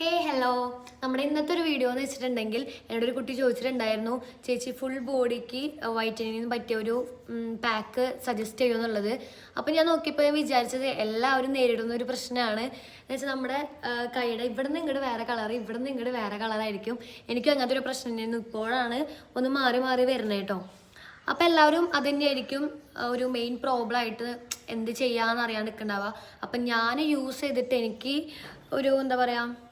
ഹേ hello. നമ്മുടെ ഇന്നത്തെ ഒരു വീഡിയോ എന്ന് വെച്ചിട്ടുണ്ടെങ്കിൽ എന്നോട് ഒരു കുട്ടി ചോദിച്ചിട്ടുണ്ടായിരുന്നു ചേച്ചി ഫുൾ ബോഡിക്ക് വൈറ്റനിങ്ങിന് പറ്റിയ ഒരു പാക്ക് സജസ്റ്റ് ചെയ്യുമെന്നുള്ളത് അപ്പോൾ ഞാൻ നോക്കിയപ്പോൾ ഞാൻ വിചാരിച്ചത് എല്ലാവരും നേരിടുന്ന ഒരു പ്രശ്നമാണ്. എന്ന് വെച്ചാൽ നമ്മുടെ കൈയുടെ ഇവിടെ നിന്ന് ഇങ്ങോട്ട് വേറെ കളർ ഇവിടെ നിന്ന് ഇങ്ങോട്ട് വേറെ കളറായിരിക്കും എനിക്കും അങ്ങനത്തെ ഒരു പ്രശ്നം ഇപ്പോഴാണ് ഒന്ന് മാറി മാറി വരുന്നത് കേട്ടോ. അപ്പം എല്ലാവരും അത് തന്നെയായിരിക്കും ഒരു മെയിൻ പ്രോബ്ലം ആയിട്ട് എന്ത് ചെയ്യാമെന്ന് അറിയാണ്ട് നിൽക്കണ്ടാവുക. അപ്പം ഞാൻ യൂസ് ചെയ്തിട്ട് എനിക്ക് ഒരു എന്താ പറയുക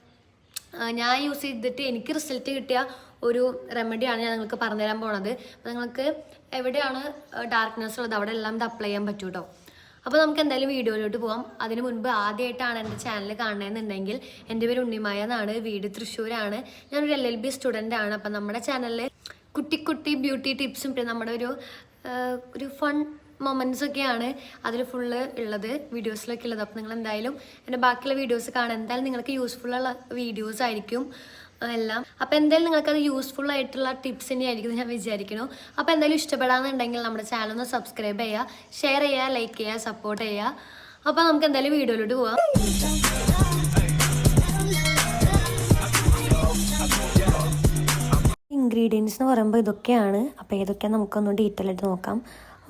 ഞാൻ യൂസ് ചെയ്തിട്ട് എനിക്ക് റിസൾട്ട് കിട്ടിയ ഒരു റെമഡിയാണ് ഞാൻ നിങ്ങൾക്ക് പറഞ്ഞുതരാൻ പോണത്. അപ്പോൾ നിങ്ങൾക്ക് എവിടെയാണ് ഡാർക്ക്നെസ് ഉള്ളത്? അവിടെ എല്ലാം ഇത് അപ്ലൈ ചെയ്യാൻ പറ്റൂ കേട്ടോ അപ്പോൾ നമുക്ക് എന്തായാലും വീഡിയോയിലോട്ട് പോകാം അതിന് മുൻപ് ആദ്യമായിട്ടാണ് എന്റെ ചാനൽ കാണണമെന്നുണ്ടെങ്കിൽ എന്റെ പേര് ഉണ്ണിമായ എന്നാണ്. വീട് തൃശ്ശൂരാണ്. ഞാനൊരു എൽ എൽ ബി സ്റ്റുഡന്റ് ആണ്. അപ്പം നമ്മുടെ ചാനലിൽ കുട്ടി കുട്ടി ബ്യൂട്ടി ടിപ്സും പിന്നെ നമ്മുടെ ഒരു ഒരു ഫൺ മൊമെന്റ്സ് ഒക്കെയാണ് അതിൽ ഫുള്ള് ഉള്ളത് വീഡിയോസിലൊക്കെ ഉള്ളത് അപ്പോൾ നിങ്ങൾ എന്തായാലും എന്റെ ബാക്കിയുള്ള വീഡിയോസ് കാണാൻ എന്തായാലും നിങ്ങൾക്ക് ഉള്ള വീഡിയോസ് ആയിരിക്കും എല്ലാം. അപ്പോൾ എന്തായാലും നിങ്ങൾക്ക് അത് യൂസ്ഫുൾ ആയിട്ടുള്ള ടിപ്സ് തന്നെയായിരിക്കും ആയിരിക്കും ഞാൻ വിചാരിക്കുന്നു. അപ്പോൾ എന്തായാലും ഇഷ്ടപ്പെടാന്നുണ്ടെങ്കിൽ നമ്മുടെ ചാനൽ ഒന്ന് സബ്സ്ക്രൈബ് ചെയ്യുക ഷെയർ ചെയ്യുക ലൈക്ക് ചെയ്യുക സപ്പോർട്ട് ചെയ്യുക. അപ്പോൾ നമുക്ക് എന്തായാലും വീഡിയോയിലോട്ട് പോവാം. ഇൻഗ്രീഡിയൻസ് എന്ന് പറയുമ്പോൾ ഇതൊക്കെയാണ്. അപ്പോൾ ഏതൊക്കെയാണ് നമുക്കൊന്ന് ഡീറ്റെയിൽ ആയിട്ട് നോക്കാം.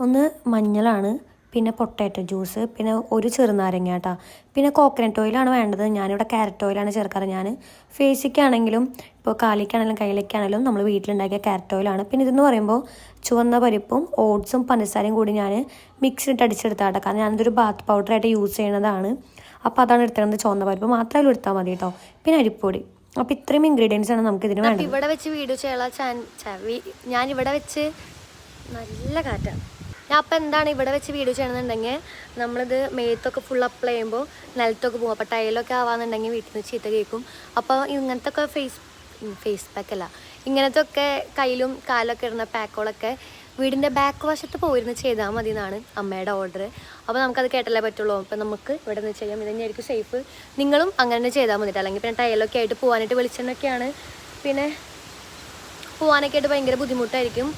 ഒന്ന് മഞ്ഞളാണ് പിന്നെ പൊട്ടാറ്റോ ജ്യൂസ് പിന്നെ ഒരു ചെറുനാരങ്ങ കേട്ടോ. പിന്നെ കോക്കനട്ട് ഓയിലാണ് വേണ്ടത്. ഞാനിവിടെ ക്യാരറ്റ് ഓയിലാണ് ചേർക്കാറ്. ഞാൻ ഫേസിക്കാണെങ്കിലും ഇപ്പോൾ കാലിക്കാണെങ്കിലും കയ്യിലേക്കാണെങ്കിലും നമ്മൾ വീട്ടിലുണ്ടാക്കിയ ക്യാരറ്റ് ഓയിലാണ് പിന്നെ ഇതെന്ന് പറയുമ്പോൾ ചുവന്ന പരിപ്പും ഓട്സും പഞ്ചസാരയും കൂടി ഞാൻ മിക്സിലിട്ട് അടിച്ചെടുത്താട്ടെ കാരണം ഞാനിതൊരു ബാത്ത് പൗഡറായിട്ട് യൂസ് ചെയ്യുന്നതാണ്. അപ്പോൾ അതാണ് എടുത്തിരുന്നത് ചുവന്ന പരിപ്പ്. മാത്രമേ എടുത്താൽ മതി കേട്ടോ. പിന്നെ അരിപ്പൊടി. അപ്പോൾ ഇത്രയും ഇൻഗ്രീഡിയൻസ് ആണ് നമുക്ക് ഇതിന് വേണ്ടത്. ഇവിടെ വെച്ച് വീഡിയോ ചെയ്യാനുള്ള ഞാനിവിടെ ഞാൻ ഇവിടെ വെച്ച് നല്ല കാറ്റാണ് ഞാൻ അപ്പം എന്താണ് ഇവിടെ വെച്ച് വീഡിയോ ചെയ്യണമെന്നുണ്ടെങ്കിൽ നമ്മളിത് മേത്തൊക്കെ ഫുൾ അപ്ലൈ ചെയ്യുമ്പോൾ നിലത്തൊക്കെ പോകും. അപ്പോൾ ടൈലൊക്കെ ആവാന്നുണ്ടെങ്കിൽ വീട്ടിൽ നിന്ന് ചീത്ത കേൾക്കും. അപ്പോൾ ഇങ്ങനത്തെ ഒക്കെ ഫേസ് ഫേസ് പാക്ക് അല്ല. ഇങ്ങനത്തെ ഒക്കെ കയ്യിലും കാലൊക്കെ ഇടുന്ന പാക്കുകളൊക്കെ വീടിന്റെ ബാക്ക് വശത്ത് പോയിരുന്ന് ചെയ്താൽ മതി എന്നാണ് അമ്മയുടെ ഓർഡർ അപ്പോൾ നമുക്കത് കേട്ടല്ലേ പറ്റുള്ളൂ. അപ്പോൾ നമുക്ക് ഇവിടെ നിന്ന് ചെയ്യാം. ഇത് തന്നെയായിരിക്കും സേഫ് നിങ്ങളും അങ്ങനെ തന്നെ ചെയ്താൽ മതി അല്ലെങ്കിൽ പിന്നെ ടൈലൊക്കെ ആയിട്ട് പോകാനായിട്ട് വെളിച്ചെണ്ണൊക്കെയാണ് പിന്നെ പോകാനൊക്കെ ആയിട്ട് ഭയങ്കര ബുദ്ധിമുട്ടായിരിക്കും.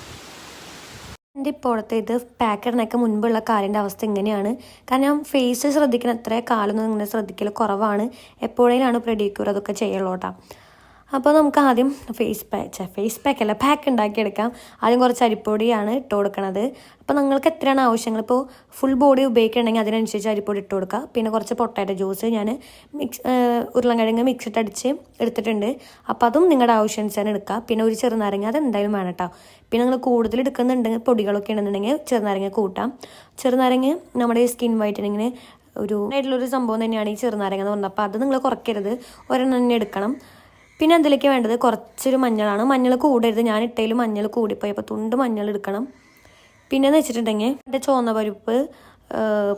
എന്റെ ഇപ്പോഴത്തെ ഇത് പാക്കറിനൊക്കെ മുൻപുള്ള കാലിന്റെ അവസ്ഥ എങ്ങനെയാണ് കാരണം ഫേസ് ശ്രദ്ധിക്കണ അത്ര കാലൊന്നും ഇങ്ങനെ ശ്രദ്ധിക്കൽ കുറവാണ്. എപ്പോഴേലാണ് പ്രെഡിക്യൂർ അതൊക്കെ ചെയ്യുള്ളൂ കേട്ടോ. അപ്പോൾ നമുക്ക് ആദ്യം ഫേസ് പാക്ക് ഫേസ് പാക്ക് അല്ല പാക്ക് ഉണ്ടാക്കിയെടുക്കാം. ആദ്യം കുറച്ച് അരിപ്പൊടിയാണ് ഇട്ട് കൊടുക്കണത്. അപ്പോൾ നിങ്ങൾക്ക് എത്രയാണ് ആവശ്യങ്ങൾ? ഇപ്പോൾ ഫുൾ ബോഡി ഉപയോഗിക്കണമെങ്കിൽ അതിനനുസരിച്ച് അരിപ്പൊടി ഇട്ട് കൊടുക്കുക പിന്നെ കുറച്ച് പൊട്ടാറ്റോ ജ്യൂസ് ഞാൻ മിക്സ് ഉരുളൻകിഴങ്ങ് മിക്സ് ഇട്ട് അടിച്ച് എടുത്തിട്ടുണ്ട്. അപ്പോൾ അതും നിങ്ങളുടെ ആവശ്യാനുസരണം എടുക്കുക പിന്നെ ഒരു ചെറുനാരങ്ങ അത് എന്തായാലും വേണം കേട്ടോ. പിന്നെ നിങ്ങൾ കൂടുതൽ എടുക്കുന്നുണ്ടെങ്കിൽ പൊടികളൊക്കെ ഉണ്ടെന്നുണ്ടെങ്കിൽ ചെറുനാരങ്ങ കൂട്ടാം. ചെറുനാരങ്ങ നമ്മുടെ സ്കിൻ വൈറ്റനിങ്ങിന് ഒരു ആയിട്ടുള്ളൊരു സംഭവം തന്നെയാണ് ഈ ചെറുനാരങ്ങ എന്ന് പറഞ്ഞത്. അപ്പോൾ അത് നിങ്ങൾ കുറയ്ക്കരുത്. ഒരെണ്ണം തന്നെ എടുക്കണം. പിന്നെ അതിലേക്ക് വേണ്ടത്? കുറച്ചൊരു മഞ്ഞളാണ്. മഞ്ഞൾ കൂടരുത്. ഞാൻ ഇട്ടതിൽ മഞ്ഞൾ കൂടിപ്പോയി അപ്പോൾ തുണ്ട് മഞ്ഞൾ എടുക്കണം. പിന്നെന്ന് വെച്ചിട്ടുണ്ടെങ്കിൽ മറ്റേ ചുവന്ന പരിപ്പ്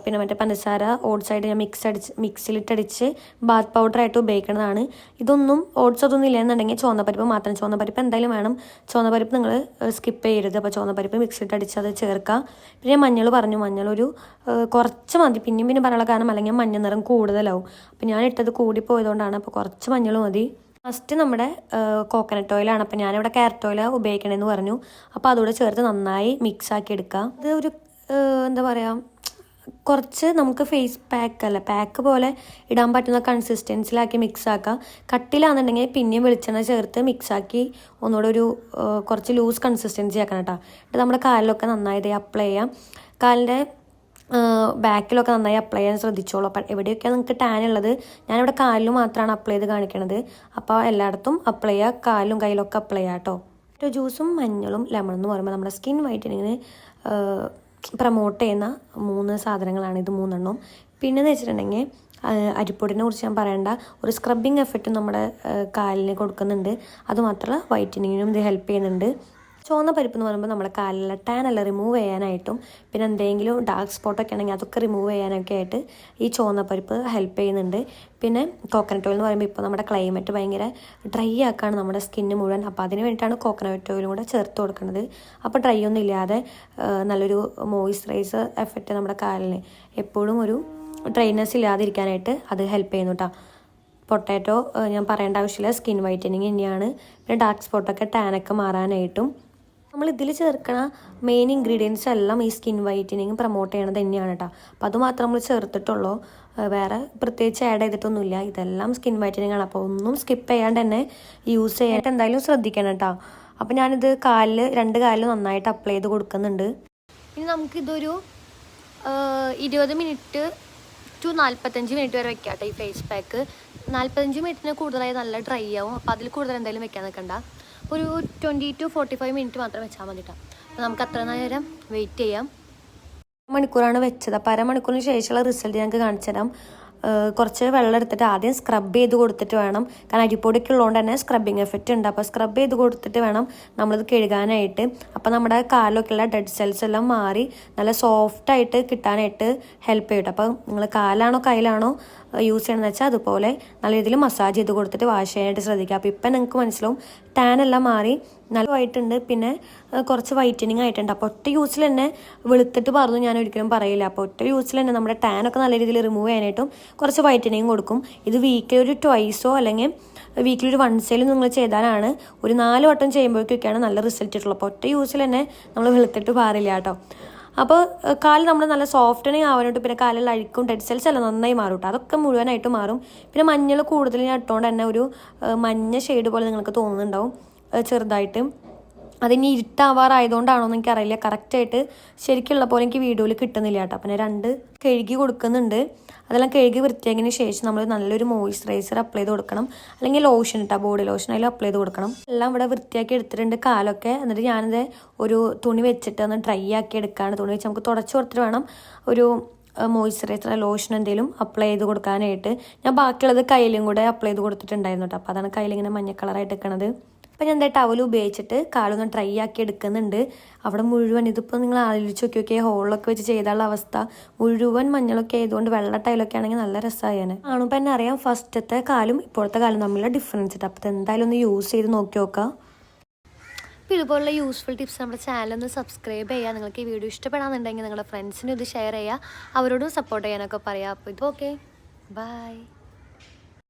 പിന്നെ മറ്റേ പഞ്ചസാര ഓട്സ് ആയിട്ട് ഞാൻ മിക്സ് അടിച്ച് മിക്സിലിട്ടടിച്ച് ബാത്ത് പൗഡറായിട്ട് ഉപയോഗിക്കുന്നതാണ് ഇതൊന്നും ഓട്സ് അതൊന്നും ഇല്ലെന്നുണ്ടെങ്കിൽ ചുവന്ന പരിപ്പ് മാത്രം. ചുവന്ന പരിപ്പ് എന്തായാലും വേണം. ചുവന്ന പരിപ്പ് നിങ്ങൾ സ്കിപ്പ് ചെയ്യരുത്. അപ്പോൾ ചുവന്ന പരിപ്പ് മിക്സിലിട്ടടിച്ച് അത് ചേർക്കുക പിന്നെ മഞ്ഞൾ പറഞ്ഞു. മഞ്ഞൾ ഒരു കുറച്ച് മതി. പിന്നെയും പിന്നെ പറയാനുള്ള കാരണം അല്ലെങ്കിൽ മഞ്ഞ നിറം കൂടുതലാവും. അപ്പോൾ ഞാൻ ഇട്ടത് കൂടിപ്പോയതുകൊണ്ടാണ്. അപ്പോൾ കുറച്ച് മഞ്ഞൾ മതി. ഫസ്റ്റ് നമ്മുടെ കോക്കനട്ട് ഓയിലാണ് അപ്പോൾ ഞാനിവിടെ ക്യാരറ്റ് ഓയിൽ ഉപയോഗിക്കണമെന്ന് പറഞ്ഞു. അപ്പോൾ അതുകൂടെ ചേർത്ത് നന്നായി മിക്സ് ആക്കി എടുക്കുക അത് ഒരു എന്താ പറയുക കുറച്ച് നമുക്ക് ഫേസ് പാക്ക് അല്ല പാക്ക് പോലെ ഇടാൻ പറ്റുന്ന കൺസിസ്റ്റൻസിലാക്കി മിക്സ് ആക്കുക കട്ടിലാണെന്നുണ്ടെങ്കിൽ പിന്നെയും വെളിച്ചെണ്ണ ചേർത്ത് മിക്സ് ആക്കി ഒന്നുകൂടെ ഒരു കുറച്ച് ലൂസ് കൺസിസ്റ്റൻസി ആക്കണം കേട്ടോ. എന്നിട്ട് നമ്മുടെ കാലിലൊക്കെ നന്നായി അപ്ലൈ ചെയ്യാം. കാലിന്റെ ബാക്കിലൊക്കെ നന്നായി അപ്ലൈ ചെയ്യാൻ ശ്രദ്ധിച്ചോളൂ. അപ്പം എവിടെയൊക്കെയാണ് നിങ്ങൾക്ക് ടാൻ ഉള്ളത് ഞാനിവിടെ കാലിലും മാത്രമാണ് അപ്ലൈ ചെയ്ത് കാണിക്കണത്. അപ്പോൾ എല്ലായിടത്തും അപ്ലൈ ചെയ്യുക കാലിലും കയ്യിലൊക്കെ അപ്ലൈ ചെയ്യാം കേട്ടോ. ഒരു ജ്യൂസും മഞ്ഞളും ലെമൺ എന്ന് പറയുമ്പോൾ നമ്മുടെ സ്കിൻ വൈറ്റനിങ്ങിന് പ്രൊമോട്ട് ചെയ്യുന്ന മൂന്ന് സാധനങ്ങളാണ് ഇത് മൂന്നെണ്ണവും പിന്നെന്ന് വെച്ചിട്ടുണ്ടെങ്കിൽ അരിപ്പൊടിനെ കുറിച്ച് ഞാൻ പറയേണ്ട. ഒരു സ്ക്രബിങ് എഫക്റ്റും നമ്മുടെ കാലിന് കൊടുക്കുന്നുണ്ട്. അതുമാത്രമല്ല വൈറ്റനിങ്ങിനും ഇത് ഹെൽപ്പ് ചെയ്യുന്നുണ്ട്. ചുവന്ന പരിപ്പ് എന്ന് പറയുമ്പോൾ നമ്മുടെ കാലിലെ ടാൻ അല്ല റിമൂവ് ചെയ്യാനായിട്ടും പിന്നെ എന്തെങ്കിലും ഡാർക്ക് സ്പോട്ടൊക്കെ ആണെങ്കിൽ അതൊക്കെ റിമൂവ് ചെയ്യാനൊക്കെ ആയിട്ട് ഈ ചുവന്ന പരിപ്പ് ഹെൽപ്പ് ചെയ്യുന്നുണ്ട്. പിന്നെ കോക്കനട്ട് ഓയിൽ എന്ന് പറയുമ്പോൾ ഇപ്പോൾ നമ്മുടെ ക്ലൈമറ്റ് ഭയങ്കര ഡ്രൈ ആക്കാണ് നമ്മുടെ സ്കിന്ന് മുഴുവൻ. അപ്പോൾ അതിന് വേണ്ടിയിട്ടാണ് കോക്കനട്ട് ഓയിലും കൂടെ ചേർത്ത് കൊടുക്കുന്നത്. അപ്പോൾ ഡ്രൈ ഒന്നും ഇല്ലാതെ നല്ലൊരു മോയ്സ്ചറൈസർ എഫക്റ്റ് നമ്മുടെ കാലിന് എപ്പോഴും ഒരു ഡ്രൈനെസ് ഇല്ലാതിരിക്കാനായിട്ട് അത് ഹെൽപ്പ് ചെയ്യുന്നു കേട്ടോ പൊട്ടാറ്റോ ഞാൻ പറയേണ്ട ആവശ്യമില്ല. സ്കിൻ വൈറ്റനിങ് തന്നെയാണ്. പിന്നെ ഡാർക്ക് സ്പോട്ടൊക്കെ ടാനൊക്കെ മാറാനായിട്ടും നമ്മൾ ഇതിൽ ചേർക്കണ മെയിൻ ഇൻഗ്രീഡിയൻസ് എല്ലാം ഈ സ്കിൻ വൈറ്റനിങ് പ്രൊമോട്ട് ചെയ്യണത് തന്നെയാണ് കേട്ടോ അപ്പോൾ അത് മാത്രം നമ്മൾ ചേർത്തിട്ടുള്ളൂ. വേറെ പ്രത്യേകിച്ച് ആഡ് ചെയ്തിട്ടൊന്നുമില്ല. ഇതെല്ലാം സ്കിൻ വൈറ്റനിങ് ആണ്. അപ്പോൾ ഒന്നും സ്കിപ്പ് ചെയ്യാണ്ട് തന്നെ യൂസ് ചെയ്യാനായിട്ട് എന്തായാലും ശ്രദ്ധിക്കണം കേട്ടോ അപ്പോൾ ഞാനിത് കാലിൽ രണ്ട് കാലിൽ നന്നായിട്ട് അപ്ലൈ ചെയ്ത് കൊടുക്കുന്നുണ്ട്. ഇനി നമുക്കിതൊരു ഇരുപത് മിനിറ്റ് ടു നാൽപ്പത്തഞ്ച് മിനിറ്റ് വരെ വെക്കാം കേട്ടോ ഈ ഫേസ് പാക്ക് നാൽപ്പത്തഞ്ച് മിനിറ്റിന് കൂടുതലായി നല്ല ഡ്രൈ ആവും. അപ്പോൾ അതിൽ കൂടുതൽ എന്തായാലും വെക്കാൻ നിൽക്കണ്ട ഒരു twenty two forty five minute മാത്രം വെച്ചാൽ മതി കേട്ടോ അപ്പോൾ നമുക്ക് അത്ര നേരം വെയിറ്റ് ചെയ്യാം. മണിക്കൂറാണ് വെച്ചത്. അപ്പോൾ അരമണിക്കൂറിന് ശേഷമുള്ള റിസൾട്ട് ഞങ്ങൾക്ക് കാണിച്ചു തരാം കുറച്ച് വെള്ളം എടുത്തിട്ട് ആദ്യം സ്ക്രബ് ചെയ്ത് കൊടുത്തിട്ട് വേണം. കാരണം അരിപ്പൊടിക്ക് ഉള്ളതുകൊണ്ട് തന്നെ സ്ക്രബിങ് എഫക്റ്റ് ഉണ്ട്. അപ്പോൾ സ്ക്രബ് ചെയ്ത് കൊടുത്തിട്ട് വേണം നമ്മളിത് കഴുകാനായിട്ട്. അപ്പോൾ നമ്മുടെ കാലൊക്കെയുള്ള ഡെഡ് സെൽസ് എല്ലാം മാറി നല്ല സോഫ്റ്റായിട്ട് കിട്ടാനായിട്ട് ഹെൽപ്പ് ചെയ്യും അപ്പോൾ നിങ്ങൾ കാലാണോ കയ്യിലാണോ യൂസ് ചെയ്യണമെന്ന് വെച്ചാൽ അതുപോലെ നല്ല രീതിയിൽ മസാജ് ചെയ്ത് കൊടുത്തിട്ട് വാഷ് ചെയ്യാനായിട്ട് ശ്രദ്ധിക്കുക. അപ്പോൾ ഇപ്പം നിങ്ങൾക്ക് മനസ്സിലാവും ടാൻ എല്ലാം മാറി നല്ല വൈറ്റുണ്ട് പിന്നെ കുറച്ച് വൈറ്റനിങ് ആയിട്ടുണ്ട്. അപ്പോൾ ഒറ്റ യൂസിൽ തന്നെ വെളുത്തിട്ട് പറഞ്ഞു ഞാൻ ഒരിക്കലും പറയില്ല. അപ്പോൾ ഒറ്റ യൂസിൽ തന്നെ നമ്മുടെ ടാൻ ഒക്കെ നല്ല രീതിയിൽ റിമൂവ് ചെയ്യാനായിട്ടും കുറച്ച് വൈറ്റനിങ് കൊടുക്കും. ഇത് വീക്കിൽ ഒരു ട്വൈസോ അല്ലെങ്കിൽ വീക്കിലി ഒരു വൺസേലും നിങ്ങൾ ചെയ്താലാണ് ഒരു നാല് വട്ടം ചെയ്യുമ്പോഴേക്കൊക്കെയാണ് നല്ല റിസൾട്ട് കിട്ടുള്ളൂ. അപ്പോൾ ഒറ്റ യൂസിൽ തന്നെ നമ്മൾ വെളുത്തിട്ട് പാറില്ല കേട്ടോ. അപ്പോൾ കാൽ നമ്മൾ നല്ല സോഫ്റ്റനിങ് ആവാനായിട്ട് പിന്നെ കാലിൽ അഴുക്കും. ഡെഡ് സെൽസ് എല്ലാം നന്നായി മാറും കേട്ടോ. അതൊക്കെ മുഴുവനായിട്ട് മാറും. പിന്നെ മഞ്ഞൾ കൂടുതൽ ഞാൻ ഇട്ടുകൊണ്ട് തന്നെ ഒരു മഞ്ഞ ഷെയ്ഡ് പോലെ നിങ്ങൾക്ക് തോന്നുന്നുണ്ടാവും. ചെറുതായിട്ട്. അതിനി ഇരുട്ടാവാറായതുകൊണ്ടാണോ എന്ന് എനിക്കറിയില്ല. കറക്റ്റായിട്ട് ശരിക്കുള്ള പോലെ എനിക്ക് വീഡിയോയിൽ കിട്ടുന്നില്ല കേട്ടോ. അപ്പം രണ്ട് കഴുകി കൊടുക്കുന്നുണ്ട്. അതെല്ലാം കഴുകി വൃത്തിയാക്കിയതിന് ശേഷം നമ്മൾ നല്ലൊരു മോയ്സ്ചറൈസർ അപ്ലൈ ചെയ്ത് കൊടുക്കണം. അല്ലെങ്കിൽ ലോഷൻ ഇട്ടാ ബോഡി ലോഷൻ അതിൽ അപ്ലൈ ചെയ്ത് കൊടുക്കണം. എല്ലാം ഇവിടെ വൃത്തിയാക്കി എടുത്തിട്ടുണ്ട് കാലൊക്കെ. എന്നിട്ട് ഞാനിത് ഒരു തുണി വെച്ചിട്ട് ഒന്ന് ഡ്രൈ ആക്കി എടുക്കുകയാണ് തുണി വെച്ച് നമുക്ക് തുടച്ച് കൊടുത്തിട്ട് വേണം ഒരു മോയ്സ്ചറൈസർ ലോഷൻ എന്തെങ്കിലും അപ്ലൈ ചെയ്ത് കൊടുക്കാനായിട്ട്. ഞാൻ ബാക്കിയുള്ളത് കയ്യിലും കൂടെ അപ്ലൈ ചെയ്ത് കൊടുത്തിട്ടുണ്ടായിരുന്നു കേട്ടോ. അപ്പോൾ അതാണ് കയ്യിലിങ്ങനെ മഞ്ഞ കളറായിട്ട് എടുക്കണത് അപ്പം ഞാൻ എന്താ ടവൽ ഉപയോഗിച്ചിട്ട് കാലൊന്ന് ഡ്രൈ ആക്കി എടുക്കുന്നുണ്ട്. അവിടെ മുഴുവൻ ഇതിപ്പോൾ നിങ്ങൾ ആലോചിച്ച് നോക്കി നോക്കിയാൽ ഹോളിലൊക്കെ വെച്ച് ചെയ്താലുള്ള അവസ്ഥ. മുഴുവൻ മഞ്ഞളൊക്കെ ആയതുകൊണ്ട് വെള്ള ടൈലൊക്കെ ആണെങ്കിൽ നല്ല രസമായേനെ ആണോ ഇപ്പം അറിയാം ഫസ്റ്റത്തെ കാലും ഇപ്പോഴത്തെ കാലും തമ്മിലുള്ള ഡിഫറൻസ് ഉണ്ട് അപ്പോൾ എന്തായാലും ഒന്ന് യൂസ് ചെയ്ത് നോക്കി നോക്കാം. അപ്പോൾ ഇതുപോലുള്ള യൂസ്ഫുൾ ടിപ്സ് നമ്മുടെ ചാനൽ ഒന്ന് സബ്സ്ക്രൈബ് ചെയ്യുക. നിങ്ങൾക്ക് ഈ വീഡിയോ ഇഷ്ടപ്പെടാന്നുണ്ടെങ്കിൽ നിങ്ങളുടെ ഫ്രണ്ട്സിനും ഇത് ഷെയർ ചെയ്യുക. അവരോടും സപ്പോർട്ട് ചെയ്യാനൊക്കെ പറയാം അപ്പോൾ ഇത് ഓക്കെ ബൈ